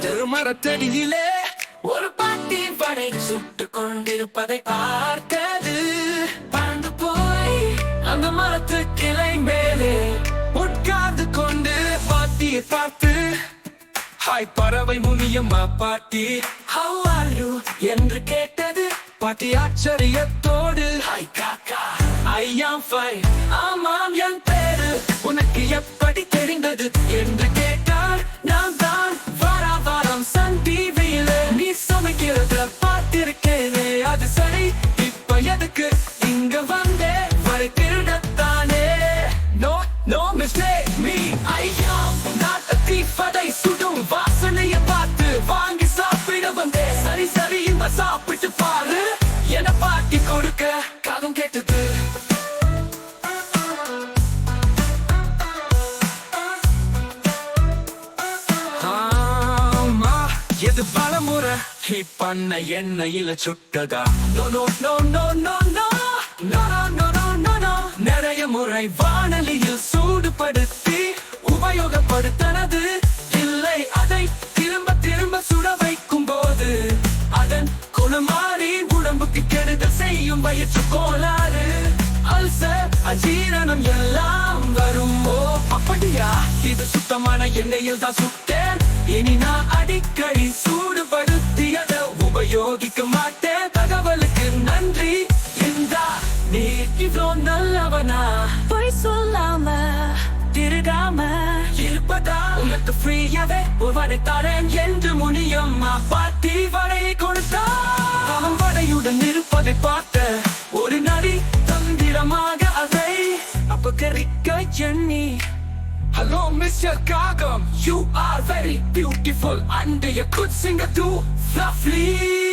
திருமரத்தடியிலே ஒரு பாட்டி வடை சுட்டு கொண்டிருப்பதை பார்த்தது. பறந்து போய் அந்த மரத்து கிளை மேலே உட்கார்ந்து கொண்டு பாட்டியை பார்த்து ஹாய் பறவை முனியம்மா பாட்டி How are you? என்று கேட்டது. பாட்டி ஆச்சரியத்தோடு ஹாய் காக்கா ஐயாம் எப்படி தெரிந்தது என்று கேட்டார். நான் தான். வார வாரம் சன் டிவியில நீ சமைக்கிறத பார்த்திருக்கேனே. அது சரி இப்ப எதுக்கு இங்க வந்தே? வரை திருடத்தானே. நோ நோ மிஸ்டேக் மீ ஐயா எது பலமுறை? ஹிட் பண்ண எண்ணெயில சுட்டதா no no no no no no no no no no no நிறைய முறை வானலியில் சூடுபடுத்தி உபயோகப்படுத்தனது. இல்லை அதை திரும்ப திரும்ப சுட வைக்கும் போது அதன் குணமாறி உடம்புக்கு கெடுதல் செய்யும் வயிற்று கோளாறு. அல்சர் அஜீரணம் எல்லாம் வரும். அப்படியா? இது சுத்தமான எண்ணெயில் தான் சுட்டேன். இனி நான் அடிக்கடி உபயோகிக்க மாட்டேன் தகவலுக்கு நன்றி இந்தா நீ இவ்வளோ நல்லவனா பொய் சொல்லாம திருடாம இருப்பதா உனக்கு ஃப்ரீயாவே ஒரு வடை தரேன் என்று முனியம்மா பாட்டி வடையை கொடுத்தா அவன் வடையுடன் இருப்பதை பார்த்த ஒரு நரி தந்திரமாக அதை அபகரிக்க எண்ணி Hello, Mr. Gagam. You are very beautiful and you could sing a too. Please,